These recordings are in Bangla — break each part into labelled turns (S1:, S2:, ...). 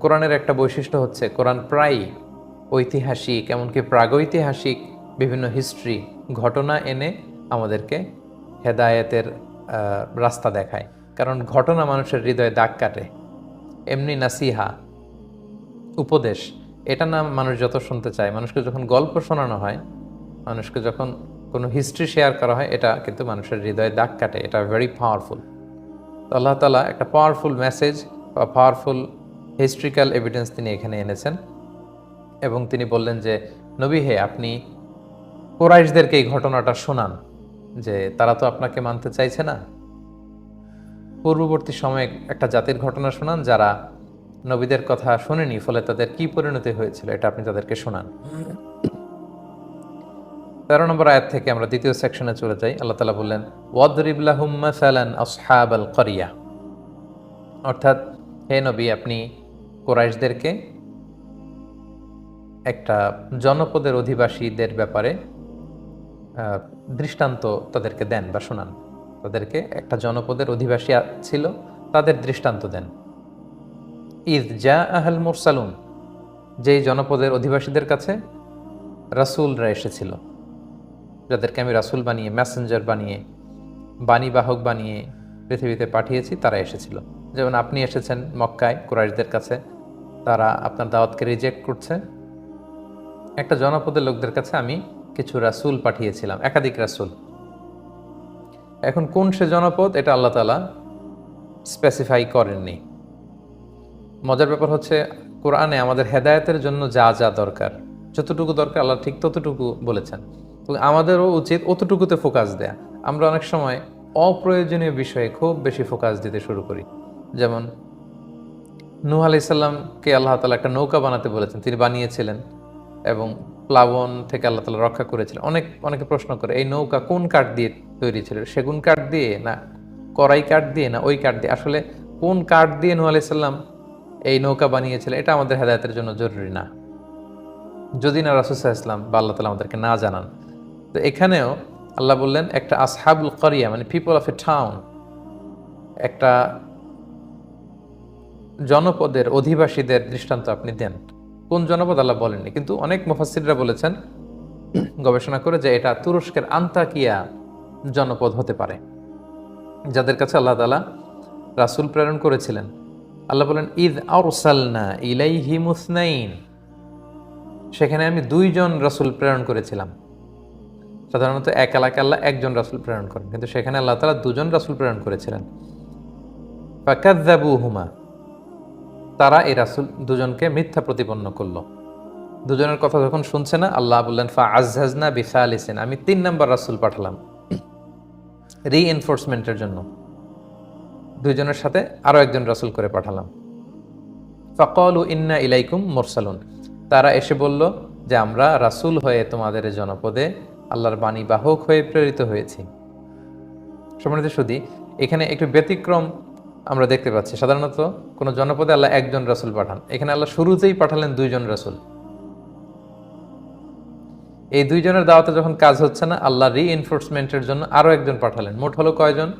S1: কোরআনের একটা বৈশিষ্ট্য হচ্ছে কোরআন প্রায় ঐতিহাসিক, এমনকি প্রাগৈতিহাসিক বিভিন্ন হিস্ট্রি, ঘটনা এনে আমাদেরকে হেদায়েতের রাস্তা দেখায়। কারণ ঘটনা মানুষের হৃদয়ে দাগ কাটে। এমনি নাসিহা, উপদেশ, এটা না মানুষ যত শুনতে চায়। মানুষকে যখন গল্প শোনানো হয়, মানুষকে যখন কোনো হিস্ট্রি শেয়ার করা হয়, এটা কিন্তু মানুষের হৃদয়ে দাগ কাটে। এটা ভেরি পাওয়ারফুল তো আল্লাহ তালা একটা পাওয়ারফুল মেসেজ বা পাওয়ারফুল হিস্ট্রিক্যাল এভিডেন্স তিনি এখানে এনেছেন এবং তিনি বললেন যে, নবী হে, আপনি কোরাইশদেরকে এই ঘটনাটা শোনান যে তারা তো আপনাকে মানতে চাইছে না। পূর্ববর্তী সময়ে একটা জাতির ঘটনা শোনান যারা নবীদের কথা শোনেনি, ফলে তাদের কি পরিণতি হয়েছিল এটা আপনি তাদেরকে শোনান। তেরো নম্বর আয়াত থেকে আমরা দ্বিতীয় সেকশনে চলে যাই। আল্লাহ তালা বললেন আসহাব আল করিয়া। অর্থাৎ, হে নবী, আপনি কোরাইশদেরকে একটা জনপদের অধিবাসীদের ব্যাপারে দৃষ্টান্ত তাদেরকে দেন বা শোনান। তাদেরকে একটা জনপদের অধিবাসী ছিল, তাদের দৃষ্টান্ত দেন। ঈদ জা আহল মুরসালুন, যেই জনপদের অধিবাসীদের কাছে রাসূলরা এসেছিল, যাদেরকে আমি রাসূল বানিয়ে, মেসেঞ্জার বানিয়ে, বাণীবাহক বানিয়ে পৃথিবীতে পাঠিয়েছি, তারা এসেছিল। যেমন আপনি এসেছেন মক্কায় কুরাইশদের কাছে তারা আপনার দাওয়াতকে রিজেক্ট করছে। একটা জনপদের লোকদের কাছে আমি কিছু রাসূল পাঠিয়েছিলাম, একাধিক রাসুল। এখন কোন সে জনপদ, এটা আল্লাহ তালা স্পেসিফাই করেননি। মজার ব্যাপার হচ্ছে, কোরআনে আমাদের হেদায়েতের জন্য যা যা দরকার, যতটুকু দরকার আল্লাহ ঠিক ততটুকু বলেছেন। আমাদেরও উচিত অতটুকুতে ফোকাস দেয়া। আমরা অনেক সময় অপ্রয়োজনীয় বিষয়ে খুব বেশি ফোকাস দিতে শুরু করি। যেমন নূহ আলাইসাল্লামকে আল্লাহ তালা একটা নৌকা বানাতে বলেছেন। তিনি বানিয়েছিলেন এবং প্লাবন থেকে আল্লাহ তালা রক্ষা করেছিলেন। অনেক, অনেকে প্রশ্ন করে, এই নৌকা কোন কাঠ দিয়ে তৈরি ছিল? সেগুন কাঠ দিয়ে না করাই কাঠ দিয়ে না ওই কাঠ দিয়ে? আসলে কোন কাঠ দিয়ে নূহ আলাইসাল্লাম এই নৌকা বানিয়েছিলেন এটা আমাদের হেদায়তের জন্য জরুরি না। যদি না রাসুসাহ ইসলাম বা আল্লাহ তালা আমাদেরকে না জানান। তো এখানেও আল্লাহ বললেন, একটা আসহাবুল করিয়া মানে পিপল অফ এ টাউন একটা জনপদের অধিবাসীদের দৃষ্টান্ত আপনি দেন। কোন জনপদ আল্লাহ বলেননি? কিন্তু অনেক মুফাসিররা বলেছেন, গবেষণা করে যে এটা তুরস্কের আন্তাকিয়া জনপদ হতে পারে। যাদের কাছে আল্লাহ তালা রাসূল প্রেরণ করেছিলেন। আল্লাহ বলেন ঈদ আরসালনা ইলাইহি মুসনাইন। সেখানে আমি দুইজন রাসূল প্রেরণ করেছিলাম। সাধারণত এক এলাকা আল্লাহ একজন রাসুল প্রেরণ করেন। কিন্তু সেখানে আল্লাহ তালা দুজন রাসুল প্রেরণ করেছিলেন। ফাকাদ্দাবু হুমা তারা এই রাসূল দুজনকে মিথ্যা প্রতিপন্ন করল। দুজনের কথা যখন শুনছে না, আল্লাহ বললেন ফা আজহাজনা বিসা আলিসেন আমি তিন নম্বর রাসূল পাঠালাম রি এনফোর্সমেন্টের জন্য। দুইজনের সাথে আরও একজন রাসূল করে পাঠালাম। ফাকালু ইন্না ইলাইকুম মোরসালুন। তারা এসে বলল যে, আমরা রাসূল হয়ে তোমাদের জনপদে আল্লাহর বাণী বাহক হয়ে প্রেরিত হয়েছি। সম্মানিত সুদী এখানে একটু ব্যতিক্রম আমরা দেখতে পাচ্ছি। সাধারণত কোনো জনপদে আল্লাহ একজন রাসুল পাঠান। এখানে আল্লাহ শুরুতেই পাঠালেন দুইজন রাসুল। এই দুইজনের দাওয়াতে যখন কাজ হচ্ছে না, আল্লাহ রি এনফোর্সমেন্টের জন্য আরও একজন পাঠালেন। মোট হলো কয়জন?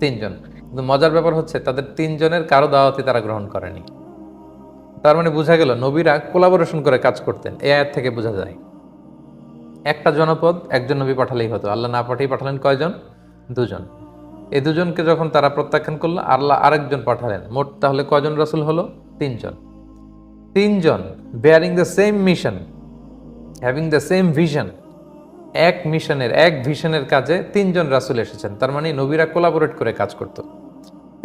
S1: তিনজন। কিন্তু মজার ব্যাপার হচ্ছে, তাদের তিনজনের কারও দাওয়াতি তারা গ্রহণ করেনি। তার মানে বোঝা গেল, নবীরা কোলাবোরেশন করে কাজ করতেন। এ আয়াত থেকে বোঝা যায়। একটা জনপদ, একজন নবী পাঠালেই হতো। আল্লাহ না পাঠিয়ে পাঠালেন কয়জন? দুজন। এই দুজনকে যখন তারা প্রত্যাখ্যান করল, আল্লাহ আরেকজন পাঠালেন। মোট তাহলে কজন রাসূল হলো? তিনজন। তিনজন bearing the same mission having the same vision এক মিশনের, এক ভিশনের কাজে তিনজন রাসুল এসেছেন। তার মানে নবীরা কোলাবোরেট করে কাজ করত।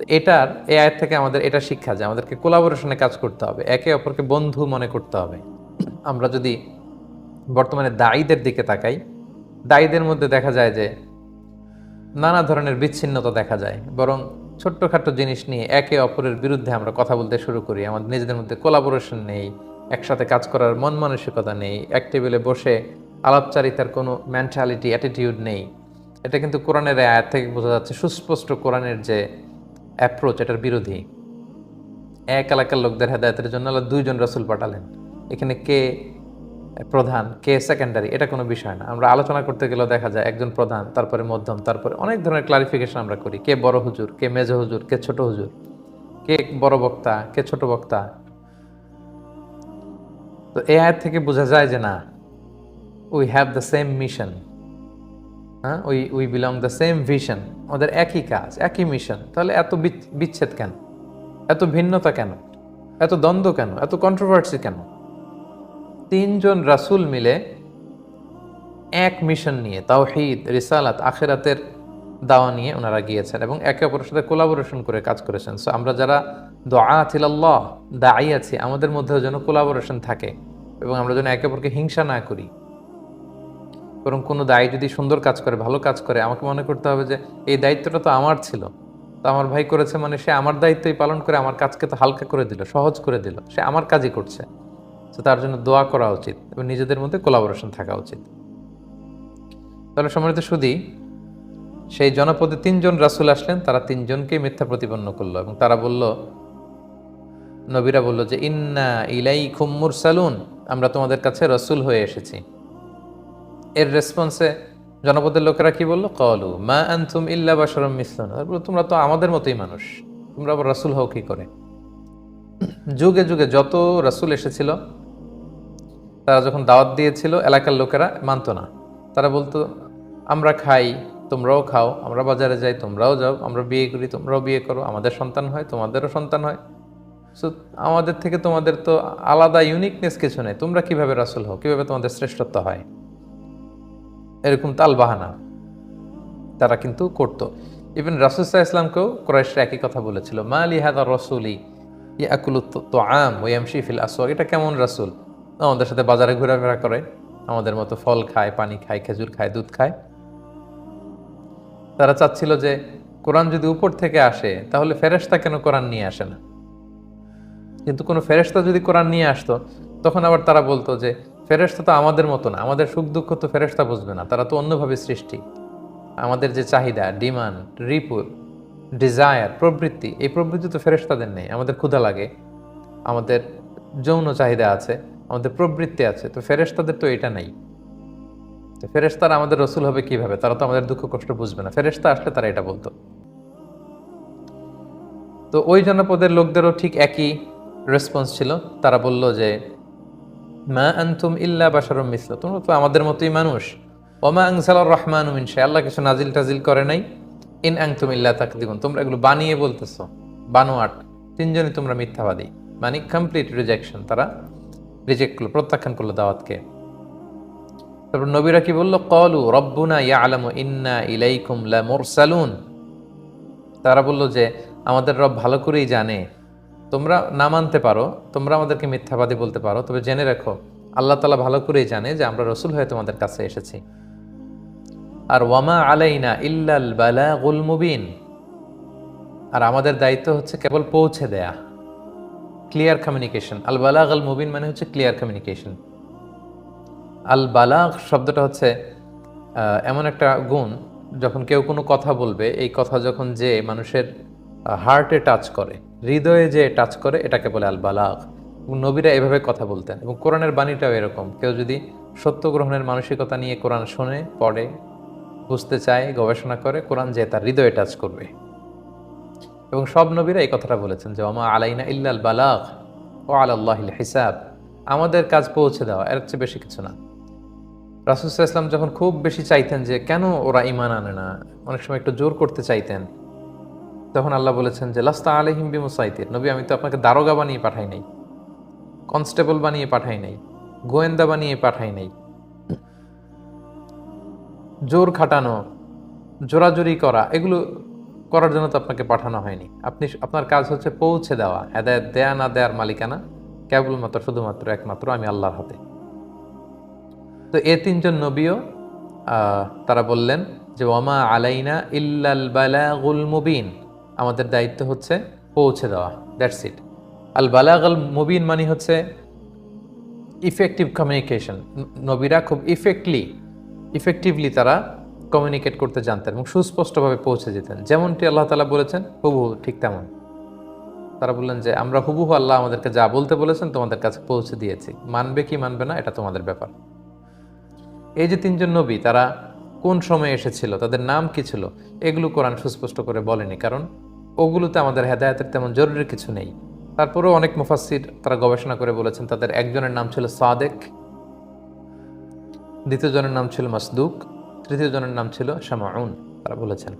S1: এটার, এ আয়াত থেকে আমাদের এটা শিক্ষা যে আমাদেরকে কোলাবোরেশনে কাজ করতে হবে। একে অপরকে বন্ধু মনে করতে হবে। আমরা যদি বর্তমানে দায়ীদের দিকে তাকাই দায়ীদের মধ্যে দেখা যায় যে নানা ধরনের বিচ্ছিন্নতা দেখা যায়, বরং ছোট্টখাট্ট জিনিস নিয়ে একে অপরের বিরুদ্ধে আমরা কথা বলতে শুরু করি। আমাদের নিজেদের মধ্যে কোলাবোরেশন নেই, একসাথে কাজ করার মন মানসিকতা নেই, এক টেবিলে বসে আলাপচারিতার কোনো মেন্টালিটি অ্যাটিটিউড নেই। এটা কিন্তু কোরআনের আয়াত থেকে বোঝা যাচ্ছে সুস্পষ্ট কোরআনের যে অ্যাপ্রোচ এটার বিরোধী। এক এলাকার লোকদের হেদায়তের জন্য আল্লাহ দুইজন রাসূল পাঠালেন। এখানে কে প্রধান, কে সেকেন্ডারি এটা কোনো বিষয় না। আমরা আলোচনা করতে গেলেও দেখা যায় একজন প্রধান, তারপরে মধ্যম, তারপরে অনেক ধরনের ক্লারিফিকেশন আমরা করি। কে বড় হুজুর, কে মেজ হুজুর, কে ছোট হুজুর, কে বড় বক্তা, কে ছোট বক্তা। তো এই আয়াত থেকে বোঝা যায় যে না we have the same mission হ্যাঁ? We we belong the same vision আমাদের একই কাজ, একই মিশন তাহলে এত বিচ- বিচ্ছেদ কেন? এত ভিন্নতা কেন? এত দ্বন্দ্ব কেন? এত কন্ট্রোভার্সি কেন? তিনজন রাসূল মিলে এক মিশন নিয়ে, তাওহীদ, রিসালাত, আখেরাতের দাওয়া নিয়ে ওনারা গিয়েছেন এবং একে অপরের সাথে কোলাবোরেশন করে কাজ করেছেন। সো আমরা যারা দোয়া আল্লাহ দায়ী আছি, আমাদের মধ্যেও যেন কোলাবোরেশন থাকে এবং আমরা যেন একে অপরকে হিংসা না করি। বরং কোনো দায়ী যদি সুন্দর কাজ করে, ভালো কাজ করে, আমাকে মনে করতে হবে যে এই দায়িত্বটা তো আমার ছিল। তো আমার ভাই করেছে মানে সে আমার দায়িত্বই পালন করে, আমার কাজকে তো হালকা করে দিল, সহজ করে দিল, সে আমার কাজই করছে। তো তার জন্য দোয়া করা উচিত এবং নিজেদের মধ্যে কোলাবোরেশন থাকা উচিত। তাহলে সম্মানিত সুদী সেই জনপদে তিনজন রাসূল আসলেন, তারা তিনজনকে মিথ্যা প্রতিপন্ন করল এবং তারা বলল, নবীরা বলল যে, ইন্না ইলাই খুম্মুর সালুন আমরা তোমাদের কাছে রসুল হয়ে এসেছি। এর রেসপন্সে জনপদের লোকেরা কি বলল? কলু মা আনতুম ইল্লা বাশারম মিসলুন তোমরা তো আমাদের মতোই মানুষ, তোমরা আবার রসুল হও কি করে? যুগে যুগে যত রাসূল এসেছিল, তারা যখন দাওয়াত দিয়েছিল, এলাকার লোকেরা মানতো না। তারা বলতো, আমরা খাই, তোমরাও খাও, আমরা বাজারে যাই, তোমরাও যাও, আমরা বিয়ে করি, তোমরাও বিয়ে করো, আমাদের সন্তান হয়, তোমাদেরও সন্তান হয়। সো আমাদের থেকে তোমাদের তো আলাদা ইউনিকনেস কিছু নেই। তোমরা কীভাবে রাসূল হও, কীভাবে তোমাদের শ্রেষ্ঠত্ব হয়? এরকম তাল বাহানা তারা কিন্তু করতো। ইভেন রাসুসাহ ইসলামকেও কোরাইশরা একই কথা বলেছিল, মা আলি হাদা রসুলি তো আম ওয়ামশি ফিল আসওয়াক। এটা কেমন রাসুল? আমাদের সাথে বাজারে ঘোরাফেরা করে। আমাদের মতো ফল খায়, পানি খায়, খেজুর খায়, দুধ খায়। তারা চাচ্ছিল যে কোরআন যদি উপর থেকে আসে, তাহলে ফেরেশতা কেন কোরআন নিয়ে আসে না? কিন্তু কোনো ফেরেশতা যদি কোরআন নিয়ে আসতো, তখন আবার তারা বলতো যে ফেরেশতা তো আমাদের মতো না। আমাদের সুখ দুঃখ তো ফেরেশতা বুঝবে না। তারা তো অন্যভাবে সৃষ্টি। আমাদের যে চাহিদা, ডিমান্ড, রিপুর ডিজায়ার প্রবৃত্তি, এই প্রবৃত্তি তো ফেরেশতাদের নেই, আমাদের ক্ষুধা লাগে, আমাদের যৌন চাহিদা আছে, আমাদের প্রবৃত্তি আছে, তো ফেরেশতাদের তো এটা নেই। তো ফেরেশতারা আমাদের রসুল হবে কীভাবে? তারা তো আমাদের দুঃখ কষ্ট বুঝবে না, ফেরেশতা আসলে তারা এটা বলতো। তো ওই জনপদের লোকদেরও ঠিক একই রেসপন্স ছিল, তারা বলল যে, মা আনতুম ইল্লা বাশারুম মিসলা তোমরা তো আমাদের মতোই মানুষ। ওমা আংসালার রহমান মিনশা আল্লাহ কিছু নাজিল টাজিল করে নাই। ইন আংতুম ইল্লা তাকদিবুন তোমরা এগুলো বানিয়ে বলতেছো, বানোয়াট, তিনজনই তোমরা মিথ্যাবাদী। মানে কমপ্লিট রিজেকশন তারা রিজেক্ট করল, প্রত্যাখ্যান করল দাওয়াতকে। তারপর নবীরা কি বলল? কলু রব্বুনা ইয়া আলামু ইন্না ইলাইকুম লা মুরসালুন তারা বলল যে, আমাদের রব ভালো করেই জানে। তোমরা না মানতে পারো, তোমরা আমাদেরকে মিথ্যাবাদী বলতে পারো, তবে জেনে রাখো, আল্লাহ তালা ভালো করেই জানে যে আমরা রসুল হয়ে তোমাদের কাছে এসেছি। আর ওয়ামা আলাইনা ইল্লাল বালাগুল মুবিন। আর আমাদের দায়িত্ব হচ্ছে কেবল পৌঁছে দেয়া। ক্লিয়ার কমিউনিকেশন আল বালাগ আল মুবিন মানে হচ্ছে ক্লিয়ার কমিউনিকেশন আল বালাগ শব্দটা হচ্ছে এমন একটা গুণ, যখন কেউ কোনো কথা বলবে, এই কথা যখন যে মানুষের হার্টে টাচ করে, হৃদয়ে যে টাচ করে, এটাকে বলে আল বালাগ। নবীরা এভাবে কথা বলতেন। এবং কোরআনের বাণীটাও এরকম। কেউ যদি সত্য গ্রহণের মানসিকতা নিয়ে কোরআন শোনে, পড়ে বুঝতে চায়, গবেষণা করে, কোরআন যে তার হৃদয়ে টাচ করবে। এবং সব নবীরা এই কথাটা বলেছেন যে আমা আলাইনা ইল্লাল বালাগ, ও আল্লাহিল হিসাব। আমাদের কাজ পৌঁছে দেওয়া, এর চেয়ে বেশি কিছু না। রাসুসাহ ইসলাম যখন খুব বেশি চাইতেন যে, কেন ওরা ইমান আনে না? অনেক সময় একটু জোর করতে চাইতেন। তখন আল্লাহ বলেছেন যে, লাস্তা আলহিম বিমুসাইতির। নবী, আমি তো আপনাকে দারোগা বানিয়ে পাঠাই নাই, কনস্টেবল বানিয়ে পাঠাই নাই, গোয়েন্দা বানিয়ে পাঠাই নাই। জোর খাটানো, জোরাজুরি করা, এগুলো করার জন্য তো আপনাকে পাঠানো হয়নি। আপনি আপনার কাজ হচ্ছে পৌঁছে দেওয়া, হেদায়ত দেয়া না দেয়ার মালিকানা। কেবলমাত্র, শুধুমাত্র, একমাত্র আমি আল্লাহর হাতে। তো এ তিনজন নবীও তারা বললেন যে ওমা আলাইনা ইল্লাল বালাগুল মুবিন। আমাদের দায়িত্ব হচ্ছে পৌঁছে দেওয়া, দ্যাটস ইট। আল বালাগাল মুবিন মানে হচ্ছে ইফেক্টিভ কমিউনিকেশন নবীরা খুব ইফেক্টলি ইফেক্টিভলি তারা কমিউনিকেট করতে জানতেন এবং সুস্পষ্টভাবে পৌঁছে যেতেন। যেমনটি আল্লাহ তালা বলেছেন, হুবহু ঠিক তেমন। তারা বললেন যে, আমরা হুবহু আল্লাহ আমাদেরকে যা বলতে বলেছেন তোমাদের কাছে পৌঁছে দিয়েছি। মানবে কি মানবে না, এটা তোমাদের ব্যাপার। এই যে তিনজন নবী, তারা কোন সময়ে এসেছিল, তাদের নাম কি ছিল, এগুলো কোরআন সুস্পষ্ট করে বলেনি। কারণ ওগুলোতে আমাদের হেদায়তের তেমন জরুরি কিছু নেই। তারপরেও অনেক মুফাসসির তারা গবেষণা করে বলেছেন, তাদের একজনের নাম ছিল সাদেক। দ্বিতীয় জনের নাম ছিল মাসদুক, তৃতীয় জনের নাম ছিল শামাউন। তারা বলেছেন,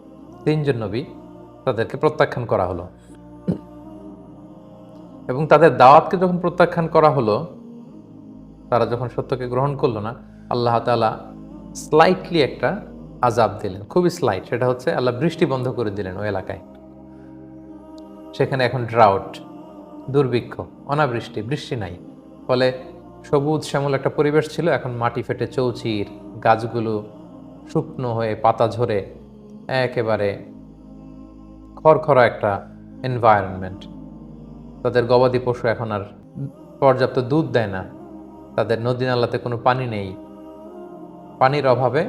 S1: তিনজন নবী তাদেরকে প্রত্যাখ্যান করা হলো। এবং তাদের দাওয়াতকে যখন প্রত্যাখ্যান করা হলো, তারা যখন সত্যকে গ্রহণ করল না, আল্লাহ তাআলা স্লাইটলি একটা আজাব দিলেন। খুবই স্লাইট সেটা হচ্ছে আল্লাহ বৃষ্টি বন্ধ করে দিলেন ওই এলাকায়। সেখানে এখন ড্রাউট দুর্ভিক্ষ, অনাবৃষ্টি, বৃষ্টি নাই। ফলে সবুজ শ্যামল একটা পরিবেশ ছিল, এখন মাটি ফেটে চৌচির, গাছগুলো শুকনো হয়ে পাতা ঝরে, একেবারে খড়খড়া একটা এনভায়রনমেন্ট তাদের গবাদি পশু এখন আর পর্যাপ্ত দুধ দেয় না, তাদের নদী নালাতে কোনো পানি নেই। পানির অভাবে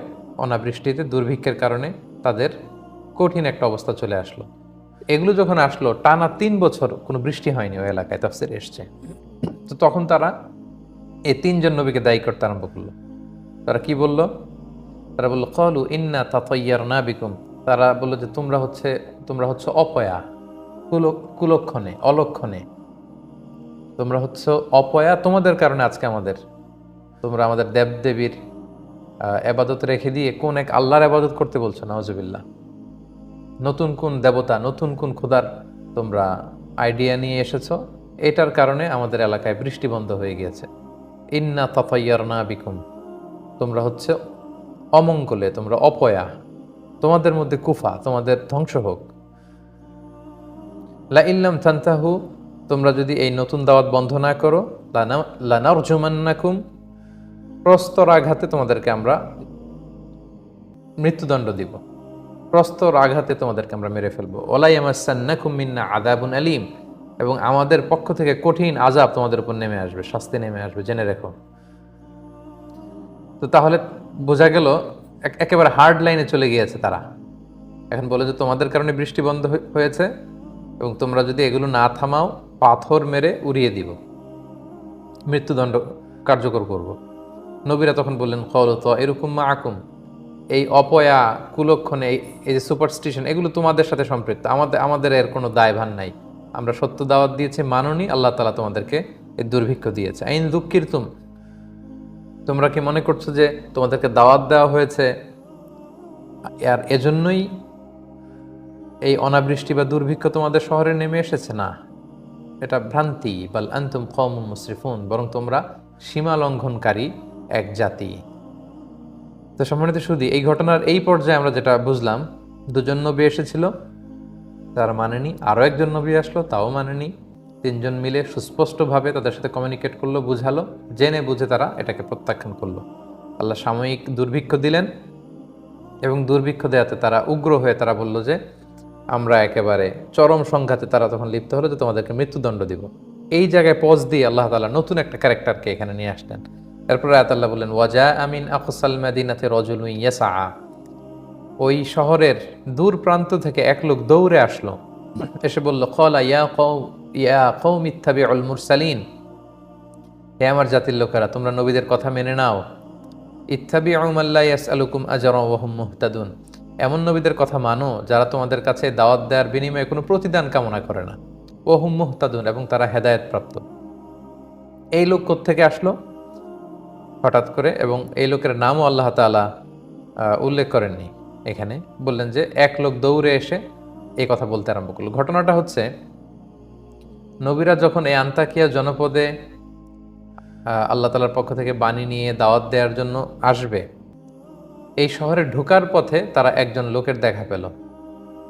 S1: অনাবৃষ্টিতে দুর্ভিক্ষের কারণে তাদের কঠিন একটা অবস্থা চলে আসলো। এগুলো যখন আসলো, টানা তিন বছর কোনো বৃষ্টি হয়নি ওই এলাকায়, তফসির এসছে। তো তখন তারা এই তিনজন নবীকে দায়ী করতে আরম্ভ করল। তারা কি বলল? তারা বলল কলু ইন্না তাতয়ার না বিকুম। তারা বলল যে তোমরা হচ্ছে তোমরা হচ্ছে অপয়া কুল- কুলক্ষণে অলক্ষণে। তোমরা হচ্ছে অপয়া তোমাদের কারণে আজকে আমাদের। তোমরা আমাদের দেবদেবীর আহ, এবাদত রেখে দিয়ে কোন এক আল্লাহর এবাদত করতে বলছো নওয়াজবিল্লাহ নতুন কোন দেবতা নতুন কোন খোদার তোমরা আইডিয়া নিয়ে এসেছ। এটার কারণে আমাদের এলাকায় বৃষ্টি বন্ধ হয়ে গিয়েছে। ইন্না তফাইয়ার না বিকুম। তোমরা হচ্ছে অমঙ্গলে, তোমরা অপয়া। তোমাদের মধ্যে কুফা, তোমাদের ধ্বংস হোক। লা ইল্লাম তান্তাহু, তোমরা যদি এই নতুন দাওয়াত বন্ধ না করো লানার জুমান্নাকুম প্রস্তর আঘাতে তোমাদেরকে আমরা মৃত্যুদণ্ড দিব। প্রস্তর আঘাতে তোমাদেরকে আমরা মেরে ফেলব। ওলাই আমার সান্নাকুম মিন্না আদাবুন আলিম। এবং আমাদের পক্ষ থেকে কঠিন আজাব তোমাদের উপর নেমে আসবে, শাস্তি নেমে আসবে, জেনে রেখো। তো তাহলে বোঝা গেল, এক- একেবারে হার্ড লাইনে চলে গিয়েছে তারা। এখন বলে যে তোমাদের কারণে বৃষ্টি বন্ধ হয়েছে এবং তোমরা যদি এগুলো না থামাও, পাথর মেরে উড়িয়ে দিব। মৃত্যুদণ্ড কার্যকর করব। নবীরা তখন বললেন কল তো এরকম মা আকুম এই অপয়া কুলক্ষণে, এই যে সুপারস্টিশন এগুলো তোমাদের সাথে সম্পৃক্ত। আমাদের আমাদের এর কোনো দায়ভার নাই। আমরা সত্য দাওয়াত দিয়েছি, মাননি, আল্লাহ তালা তোমাদেরকে এই দুর্ভিক্ষ দিয়েছে। আইন দুঃখির তুম তোমরা কি মনে করছ যে তোমাদেরকে দাওয়াত দেওয়া হয়েছে আর এজন্যই এই অনাবৃষ্টি বা দুর্ভিক্ষ তোমাদের শহরে নেমে এসেছে? না। এটা ভ্রান্তি। বাল আন্তুম কম মুসরিফুন বরং তোমরা সীমা লঙ্ঘনকারী এক জাতি। তো সম্মানিত শুধু এই ঘটনার এই পর্যায়ে আমরা যেটা বুঝলাম, দুজন নবী এসেছিল তারা মানেনি আরও একজন নবী আসলো, তাও মানেনি তিনজন মিলে সুস্পষ্টভাবে তাদের সাথে কমিউনিকেট করল, বুঝালো। জেনে বুঝে তারা এটাকে প্রত্যাখ্যান করল। আল্লাহ সাময়িক দুর্ভিক্ষ দিলেন এবং দুর্ভিক্ষ দেওয়াতে তারা উগ্র হয়ে তারা বলল যে, আমরা একেবারে চরম সংঘাতে তারা তখন লিপ্ত হলো যে তোমাদেরকে মৃত্যুদণ্ড দিব। এই জায়গায় পজ দিয়ে আল্লাহ তালা নতুন একটা ক্যারেক্টারকে এখানে নিয়ে আসলেন। এরপরে আয়াতাল্লাহ বললেন ওয়াজা আমিন আকুসাল মাদিনাতে রজুল ইয়াসা ওই শহরের দূর প্রান্ত থেকে এক লোক দৌড়ে আসলো। এসে বলল কলা ইয়া কৌ ইয়া কৌ মিথ্যাবি অল মুরসালিন। হে আমার জাতির লোকেরা তোমরা নবীদের কথা মেনে নাও। ইত্থাবি আউমাল্লা ইয়াস আলুকুম আজর ওহম মুহতাদুন। এমন নবীদের কথা মানো যারা তোমাদের কাছে দাওয়াত দেওয়ার বিনিময়ে কোনো প্রতিদান কামনা করে না। ওহুম মুহতাদুন এবং তারা হেদায়েত প্রাপ্ত এই লোক থেকে আসলো? হঠাৎ করে এবং এই লোকের নামও আল্লাহ আহ, উল্লেখ করেননি। এখানে বললেন যে এক লোক দৌড়ে এসে এই কথা বলতে আরম্ভ করল। ঘটনাটা হচ্ছে, নবীরা যখন এই আন্তাকিয়া জনপদে আল্লাহ তালার পক্ষ থেকে বাণী নিয়ে দাওয়াত দেওয়ার জন্য আসবে, এই শহরে ঢোকার পথে তারা একজন লোকের দেখা পেল।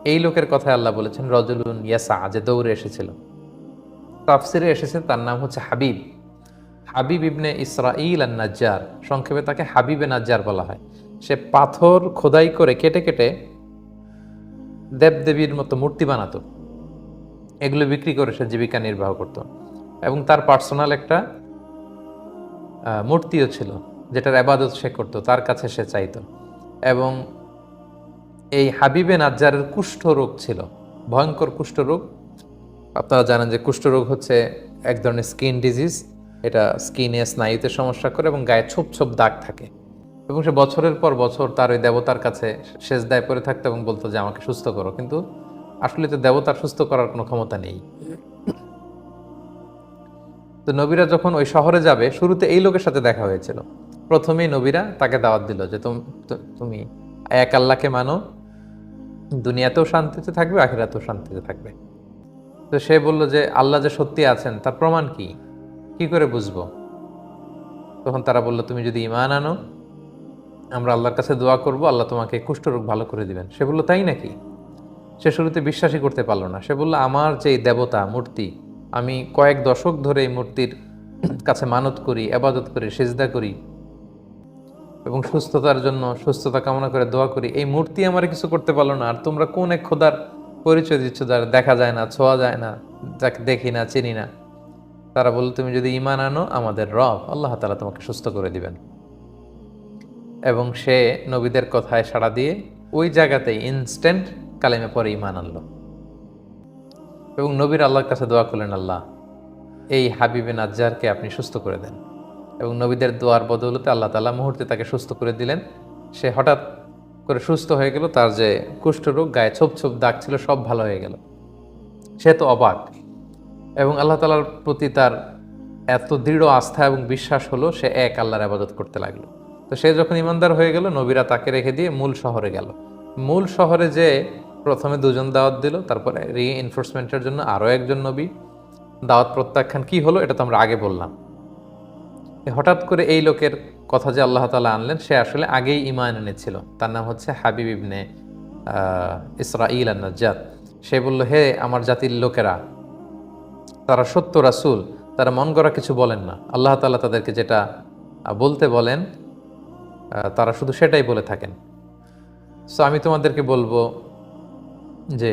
S1: এই লোকের কথা আল্লাহ বলেছেন, রজুলুন ইয়াসা যে দৌড়ে এসেছিল। তাফসিরে এসেছে, তার নাম হচ্ছে হাবিব। হাবিব ইবনে ইসরাইল আর নাজ্জার সংক্ষেপে তাকে হাবিবে নাজ্জার বলা হয়। সে পাথর খোদাই করে কেটে কেটে দেবদেবীর মতো মূর্তি বানাতো। এগুলো বিক্রি করে সে জীবিকা নির্বাহ করত। এবং তার পার্সোনাল একটা মূর্তিও ছিল, যেটার আবাদত সে করতো, তার কাছে সে চাইতো। এবং এই হাবিবে নাজ্জারের কুষ্ঠ রোগ ছিল, ভয়ঙ্কর কুষ্ঠ রোগ। আপনারা জানেন যে কুষ্ঠরোগ হচ্ছে এক ধরনের স্কিন ডিজিজ এটা স্কিনে স্নায়ুতে সমস্যা করে এবং গায়ে ছোপ ছোপ দাগ থাকে। এবং সে বছরের পর বছর তার ওই দেবতার কাছে শেষ দায় পড়ে থাকতো এবং বলতো যে, আমাকে সুস্থ করো। কিন্তু আসলে তো দেবতার সুস্থ করার কোনো ক্ষমতা নেই। তো নবীরা যখন ওই শহরে যাবে, শুরুতে এই লোকের সাথে দেখা হয়েছিল। প্রথমেই নবীরা তাকে দাওয়াত দিল যে, তুমি এক আল্লাহকে মানো, দুনিয়াতেও শান্তিতে থাকবে, আখিরাতেও শান্তিতে থাকবে। তো সে বলল যে, আল্লাহ যে সত্যি আছেন, তার প্রমাণ কি? কি করে বুঝব? তখন তারা বলল, তুমি যদি ইমান আনো আমরা আল্লাহর কাছে দোয়া করব, আল্লাহ তোমাকে কুষ্ঠরোগ ভালো করে দিবেন। সে বলল, তাই নাকি? সে শুরুতে বিশ্বাসই করতে পারল না। সে বলল, আমার যে দেবতা, মূর্তি, আমি কয়েক দশক ধরে এই মূর্তির কাছে মানত করি, আবাদত করি, সেজদা করি এবং সুস্থতার জন্য সুস্থতা কামনা করে দোয়া করি। এই মূর্তি আমার কিছু করতে পারল না। আর তোমরা কোন এক খোদার পরিচয় দিচ্ছ যার দেখা যায় না, ছোঁয়া যায় না, যাকে দেখি না, চিনি না? তারা বলল, তুমি যদি ইমান আনো, আমাদের রব, আল্লাহ তালা তোমাকে সুস্থ করে দিবেন। এবং সে নবীদের কথায় সাড়া দিয়ে ওই জায়গাতেই ইনস্ট্যান্ট কালেমে পরে ইমান আনলো। এবং নবীর আল্লাহর কাছে দোয়া করলেন, আল্লাহ, এই হাবিবে নাজ্জারকে আপনি সুস্থ করে দেন। এবং নবীদের দোয়ার বদৌলতে আল্লাহ তালা মুহূর্তে তাকে সুস্থ করে দিলেন। সে হঠাৎ করে সুস্থ হয়ে গেল, তার যে কুষ্ঠরোগ, গায়ে ছোপ ছোপ দাগ ছিল, সব ভালো হয়ে গেল। সে তো অবাক। এবং আল্লাহ তালার প্রতি তার এত দৃঢ় আস্থা এবং বিশ্বাস হলো, সে এক আল্লাহর আবাদত করতে লাগল। তো সে যখন ইমানদার হয়ে গেল, নবীরা তাকে রেখে দিয়ে মূল শহরে গেল। মূল শহরে যে প্রথমে দুজন দাওয়াত দিল, তারপরে রি এনফোর্সমেন্টের জন্য আরও একজন নবী। দাওয়াত প্রত্যাখ্যান কি হলো, এটা তো আমরা আগে বললাম। হঠাৎ করে এই লোকের কথা যে আল্লাহ তালা আনলেন, সে আসলে আগেই ইমান এনেছিল। তার নাম হচ্ছে হাবিব ইবনে ইসরাইল নাজ্জাদ সে বলল, হে আমার জাতির লোকেরা, তারা সত্য রাসুল, তারা মন করা কিছু বলেন না। আল্লাহ তালা তাদেরকে যেটা বলতে বলেন তারা শুধু সেটাই বলে থাকেন। সো আমি তোমাদেরকে বলব যে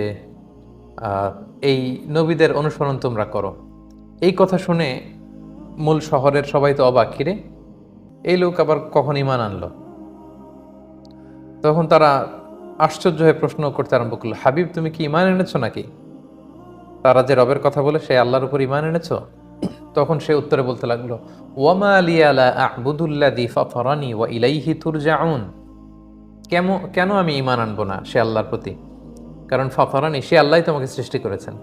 S1: এই নবীদের অনুসরণ তোমরা করো। এই কথা শুনে মূল শহরের সবাই তো অবাক, কিরে? এই লোক আবার কখন ইমান আনলো? তখন তারা আশ্চর্য হয়ে প্রশ্ন করতে আরম্ভ করল, হাবিব, তুমি কি ইমান এনেছো নাকি? তারা যে রবের কথা বলে, সে আল্লাহর উপর ইমান এনেছো? তখন সে উত্তরে বলতে লাগল, ওয়ামা আলিয়ালা ইলাইহি তুরজাউন। কেন কেন আমি ইমান আনব না সে আল্লাহর প্রতি? কারণ ফাফরানি সে আল্লাহ তোমাকে সৃষ্টি করেছেন।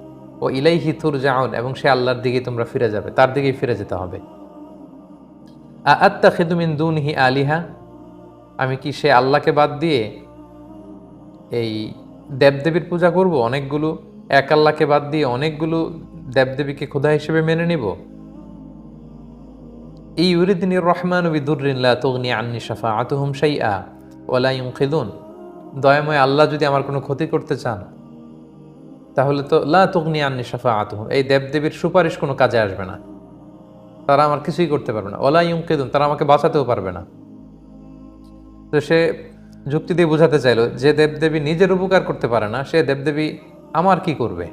S1: ও ইলাইহি তুরজাউন, এবং সে আল্লাহর দিকে তোমরা ফিরে যাবে, তার দিকেই ফিরে যেতে হবে। আত্তা খেদুমিন দুনহি আলিহা? আমি কি সে আল্লাহকে বাদ দিয়ে এই দেবদেবীর পূজা করব? অনেকগুলো এক আল্লাহকে বাদ দিয়ে অনেকগুলো দেবদেবীকে খোদা হিসেবে মেনে নিব? এই ইউরিদিনির রহমান বিদুরিল্লা তগ্নি আন্নি সাফা আতুহুম সেই আ ওয়ালাইম খিদুন দয়াময় আল্লাহ যদি আমার কোনো ক্ষতি করতে চান, তাহলে তো লা তগ্নি আন্নি সাফা আতুহুম এই দেবদেবীর সুপারিশ কোনো কাজে আসবে না। তারা আমার কিছুই করতে পারবে না। ওলা ইউমকেদুন তারা আমাকে বাঁচাতেও পারবে না। তো সে যুক্তি দিয়ে বোঝাতে চাইলো, যে দেবদেবী নিজের উপকার করতে পারে না, সে দেবদেবী আমার কি করবে?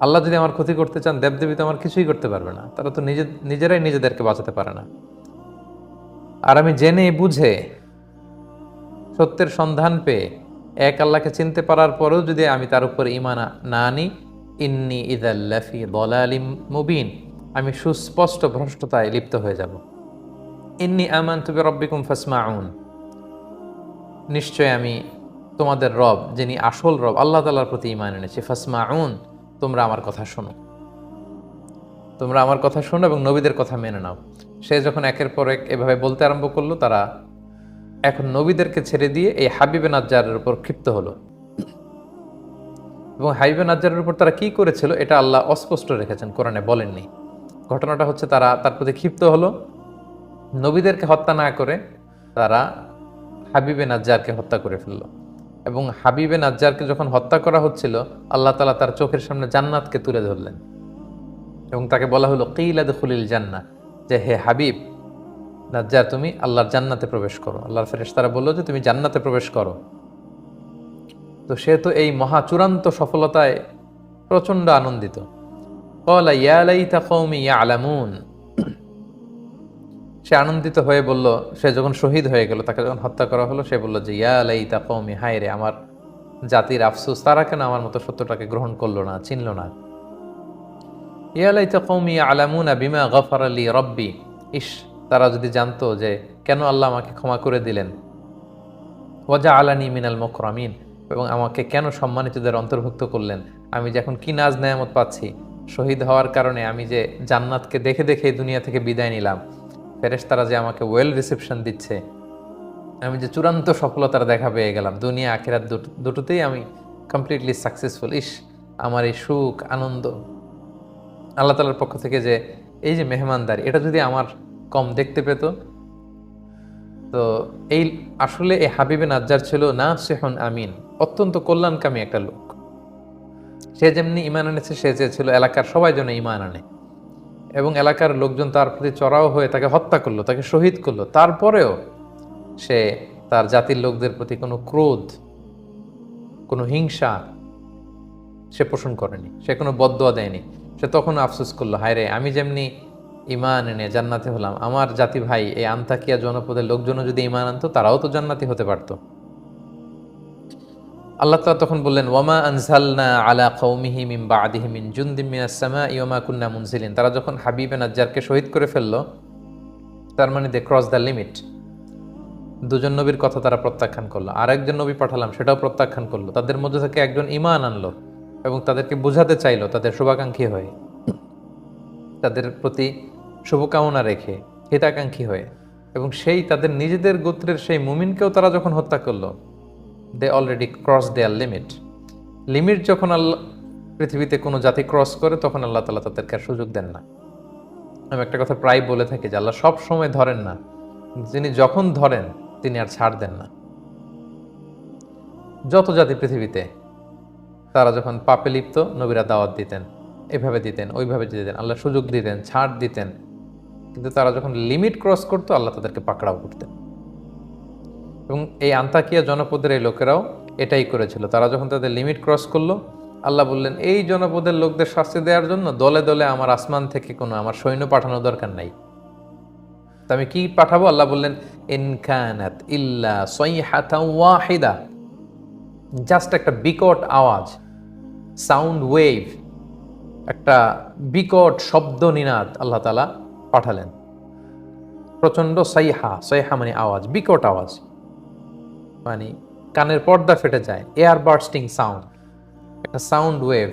S1: আল্লাহ যদি আমার ক্ষতি করতে চান, দেবদেবী তো আমার কিছুই করতে পারবে না। তারা তো নিজে নিজেরাই নিজেদেরকে বাঁচাতে পারে না। আর আমি জেনে বুঝে সত্যের সন্ধান পেয়ে এক আল্লাহকে চিনতে পারার পরেও যদি আমি তার উপর ইমান না আনি, ইন্নি ইদাল্লাফি দলালিম মুবিন। আমি সুস্পষ্ট ভ্রষ্টতায় লিপ্ত হয়ে যাব। ইন্নি আমান তুবে রব্বিকুম ফাসমাউন। নিশ্চয় আমি তোমাদের রব, যিনি আসল রব, আল্লাহ তালার প্রতি ইমান এনেছি। ফাসমাউন তোমরা আমার কথা শোনো। তোমরা আমার কথা শোনো এবং নবীদের কথা মেনে নাও। সে যখন একের পর এক এভাবে বলতে আরম্ভ করল, তারা এখন নবীদেরকে ছেড়ে দিয়ে এই হাবিবে নাজ্জারের উপর ক্ষিপ্ত হলো। এবং হাবিবে নাজ্জারের উপর তারা কি করেছিল, এটা আল্লাহ অস্পষ্ট রেখেছেন, কোরআনে বলেননি। ঘটনাটা হচ্ছে তারা তার প্রতি ক্ষিপ্ত হলো। নবীদেরকে হত্যা না করে তারা হাবিবে নাজ্জারকে হত্যা করে ফেলল। এবং হাবিবে নাজ্জারকে যখন হত্যা করা হচ্ছিল, আল্লাহ তালা তার চোখের সামনে জান্নাতকে তুলে ধরলেন। এবং তাকে বলা হলো কিলাদ খুলিল জান্না যে, হে হাবিব, নাজ্জার, তুমি আল্লাহর জান্নাতে প্রবেশ করো। আল্লাহর ফেরেশ তারা বলল যে, তুমি জান্নাতে প্রবেশ করো। তো সে তো এই মহা চূড়ান্ত সফলতায় প্রচণ্ড আনন্দিত। কলা, ইয়া লাইতা কওমি ইয়ালামুন। সে আনন্দিত হয়ে বলল, সে যখন শহীদ হয়ে গেল, তাকে যখন হত্যা করা হলো, সে বলল যে, ইয়া লাইতা কওমি, হায় রে, আমার জাতির আফসোস, তারা কেন আমার মতো সত্যটাকে গ্রহণ করল না, চিনল না? ইয়া লাইতা কওমি ইয়ালামুনা বিমা গফার আলী রব্বি। ইস তারা যদি জানতো যে, কেন আল্লাহ আমাকে ক্ষমা করে দিলেন? ওয়াজা আলানি মিনাল মকরামিন। এবং আমাকে কেন সম্মানিতদের অন্তর্ভুক্ত করলেন? আমি যে এখন কি নাজ নেয়ামত পাচ্ছি? শহীদ হওয়ার কারণে আমি যে জান্নাতকে দেখে দেখে দুনিয়া থেকে বিদায় নিলাম। ফেরেশতারা যে আমাকে ওয়েল রিসেপশন দিচ্ছে, আমি যে চূড়ান্ত সফলতার দেখা পেয়ে গেলাম, দুনিয়া, আখেরাত দুটো, দুটোতেই আমি কমপ্লিটলি সাকসেসফুল ইস, আমার এই সুখ, আনন্দ। আল্লাহ তালার পক্ষ থেকে যে এই যে মেহমানদারি, এটা যদি আমার কম দেখতে পেত, তো এই আসলে এই হাবিবে নাজ্জার ছিল না সেহন আমিন, অত্যন্ত কল্যাণকামী একটা লোক। সে যেমনি ইমান এনেছে, সে চেয়েছিল এলাকার সবাই যেন ইমান আনে। এবং এলাকার লোকজন তার প্রতি চড়াও হয়ে তাকে হত্যা করল, তাকে শহীদ করল। তারপরেও সে তার জাতির লোকদের প্রতি কোনো ক্রোধ, কোনো হিংসা সে পোষণ করেনি, সে কোনো বদয়া দেয়নি। সে তখন আফসোস করল, হায় রে, আমি যেমনি ইমান এনে জান্নাতি হলাম, আমার জাতি ভাই এই আন্তাকিয়া জনপদের লোকজনও যদি ইমান আনতো, তারাও তো জান্নাতি হতে পারতো। আল্লাহ তাআলা তখন বললেন, ওয়ামা আনজালনা আলা কৌমিহি মিন বাদিহি মিন জুনদিম মিনাস সামাই ওয়ামা কুন্না মুনজিলিন। তারা যখন হাবিবে নাজ্জারকে শহীদ করে ফেলল, তার মানে দে ক্রস দ্য লিমিট দুজন নবীর কথা তারা প্রত্যাখ্যান করল আর একজন নবী পাঠালাম, সেটাও প্রত্যাখ্যান করল। তাদের মধ্যে থেকে একজন ইমান আনলো এবং তাদেরকে বোঝাতে চাইলো তাদের শুভাকাঙ্ক্ষী হয়ে। তাদের প্রতি শুভকামনা রেখে, হিতাকাঙ্ক্ষী হয়ে। এবং সেই তাদের নিজেদের গোত্রের সেই মুমিনকেও তারা যখন হত্যা করল they already cross their limit limit যখন আল্লাহ পৃথিবীতে কোনো জাতি ক্রস করে, তখন আল্লাহ তালা তাদেরকে আর সুযোগ দেন না। আমি একটা কথা প্রায় বলে থাকি যে, আল্লাহ সব সময় ধরেন না। যিনি যখন ধরেন, তিনি আর ছাড় দেন না। যত জাতি পৃথিবীতে, তারা যখন পাপে লিপ্ত, নবীরা দাওয়াত দিতেন, এভাবে দিতেন, ওইভাবে দিতেন, আল্লাহ সুযোগ দিতেন, ছাড় দিতেন। কিন্তু তারা যখন লিমিট ক্রস করতো, আল্লাহ তাদেরকে পাকড়াও করতেন। এবং এই আন্তাকিয়া জনপদের এই লোকেরাও এটাই করেছিল। তারা যখন তাদের লিমিট ক্রস করল, আল্লাহ বললেন, এই জনপদের লোকদের শাস্তি দেওয়ার জন্য দলে দলে আমার আসমান থেকে কোনো, আমার সৈন্য পাঠানোর দরকার নাই। তো আমি কি পাঠাবো? আল্লাহ বললেন ইনকানাত ইল্লা ওয়াহিদা। জাস্ট একটা বিকট আওয়াজ সাউন্ড ওয়েভ একটা বিকট শব্দ নিনাদ আল্লাহ তালা পাঠালেন। প্রচণ্ড সাইহা সৈহা মানে আওয়াজ, বিকট আওয়াজ। মানে কানের পর্দা ফেটে যায়, এয়ার বার্স্টিং সাউন্ড, একটা সাউন্ড ওয়েভ,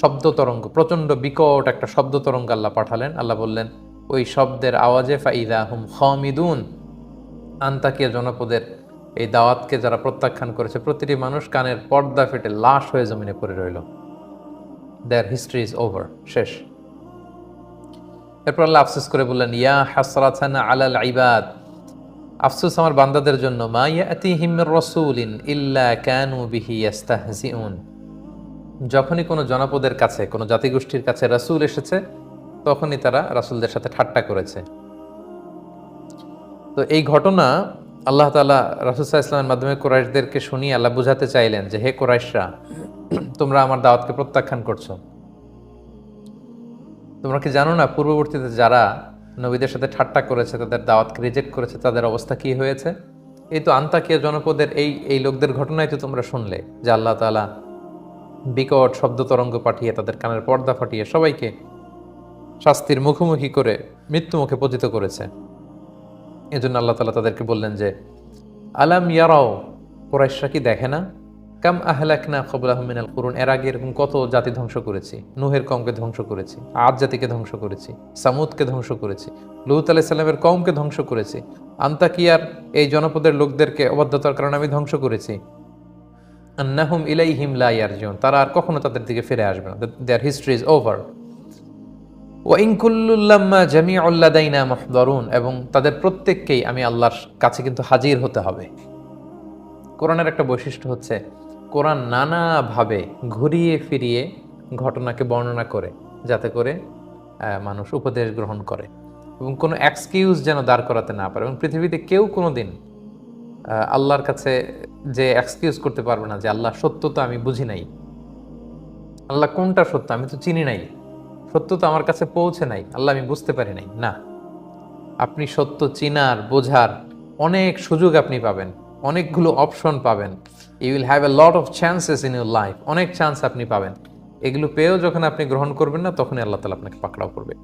S1: শব্দ তরঙ্গ প্রচণ্ড বিকট একটা শব্দ তরঙ্গ আল্লাহ পাঠালেন। আল্লাহ বললেন, ওই শব্দের আওয়াজে ফাইদা হুম খমিদুন। আন্তাকিয়া জনপদের এই দাওয়াতকে যারা প্রত্যাখ্যান করেছে, প্রতিটি মানুষ কানের পর্দা ফেটে লাশ হয়ে জমিনে পড়ে রইল। দেয়ার হিস্ট্রি ইজ ওভার শেষ। এরপর আল্লাহ আফসোস করে বললেন, ইয়া হাসরাতানা আলাল ইবাদ। আফসোস আমার বান্দাদের জন্য, মা রাসূলিন ইল্লা যখনই কোনো জনপদের কাছে, কোনো জাতিগোষ্ঠীর কাছে রাসূল এসেছে, তখনই তারা রাসূলদের সাথে ঠাট্টা করেছে। তো এই ঘটনা আল্লাহ তাআলা রাসূল সাল্লাল্লাহু ইসলামের মাধ্যমে কোরাইশদেরকে শুনিয়ে আল্লাহ বুঝাতে চাইলেন যে, হে কোরাইশরা, তোমরা আমার দাওয়াতকে প্রত্যাখ্যান করছ। তোমরা কি জানো না, পূর্ববর্তীতে যারা নবীদের সাথে ঠাট্টা করেছে, তাদের দাওয়াতকে রিজেক্ট করেছে, তাদের অবস্থা কি হয়েছে? এই তো আন্তাকিয়া জনপদের এই এই লোকদের ঘটনায় তো তোমরা শুনলে, যে আল্লাহ তালা বিকট শব্দ তরঙ্গ পাঠিয়ে তাদের কানের পর্দা ফাটিয়ে সবাইকে শাস্তির মুখোমুখি করে মৃত্যু মুখে পতিত করেছে। এজন্য আল্লাহ তালা তাদেরকে বললেন যে, আলাম ইয়ারাও, কোরাইশরা কি দেখে না? কাম আহলাকনা খবর আহমিনাল করুন, এর আগে এরকম কত জাতি ধ্বংস করেছি? নুহের কমকে ধ্বংস করেছি, আদ জাতিকে ধ্বংস করেছি, সামুদকে ধ্বংস করেছি, লুত আলাহ সাল্লামের কমকে ধ্বংস করেছি, আন্তাকিয়ার এই জনপদের লোকদেরকে অবাধ্যতার কারণে আমি ধ্বংস করেছি। আন্নাহুম ইলাইহিম লা ইয়ারজিউন, তারা আর কখনো তাদের দিকে ফিরে আসবে না দেয়ার হিস্ট্রি ইজ ওভার ওয়াইনকুল্লাম্মা জামি আল্লাদাইনা মহদরুন, এবং তাদের প্রত্যেককেই আমি আল্লাহর কাছে কিন্তু হাজির হতে হবে। কোরআনের একটা বৈশিষ্ট্য হচ্ছে কোরআন নানাভাবে ঘুরিয়ে ফিরিয়ে ঘটনাকে বর্ণনা করে, যাতে করে মানুষ উপদেশ গ্রহণ করে এবং কোনো এক্সকিউজ যেন দাঁড় করাতে না পারে এবং পৃথিবীতে কেউ কোনো দিন আল্লাহর কাছে যে এক্সকিউজ করতে পারবে না যে, আল্লাহ, সত্য তো আমি বুঝি নাই। আল্লাহ, কোনটা সত্য? আমি তো চিনি নাই। সত্য তো আমার কাছে পৌঁছে নাই। আল্লাহ, আমি বুঝতে পারি নাই। না। আপনি সত্য চিনার, বোঝার অনেক সুযোগ আপনি পাবেন, অনেকগুলো অপশন পাবেন। You will have a lot of chances in your life অনেক চান্স আপনি পাবেন। এগুলো পেয়েও যখন আপনি গ্রহণ করবেন না, তখনই আল্লাহ তালা আপনাকে পাকড়াও করবে।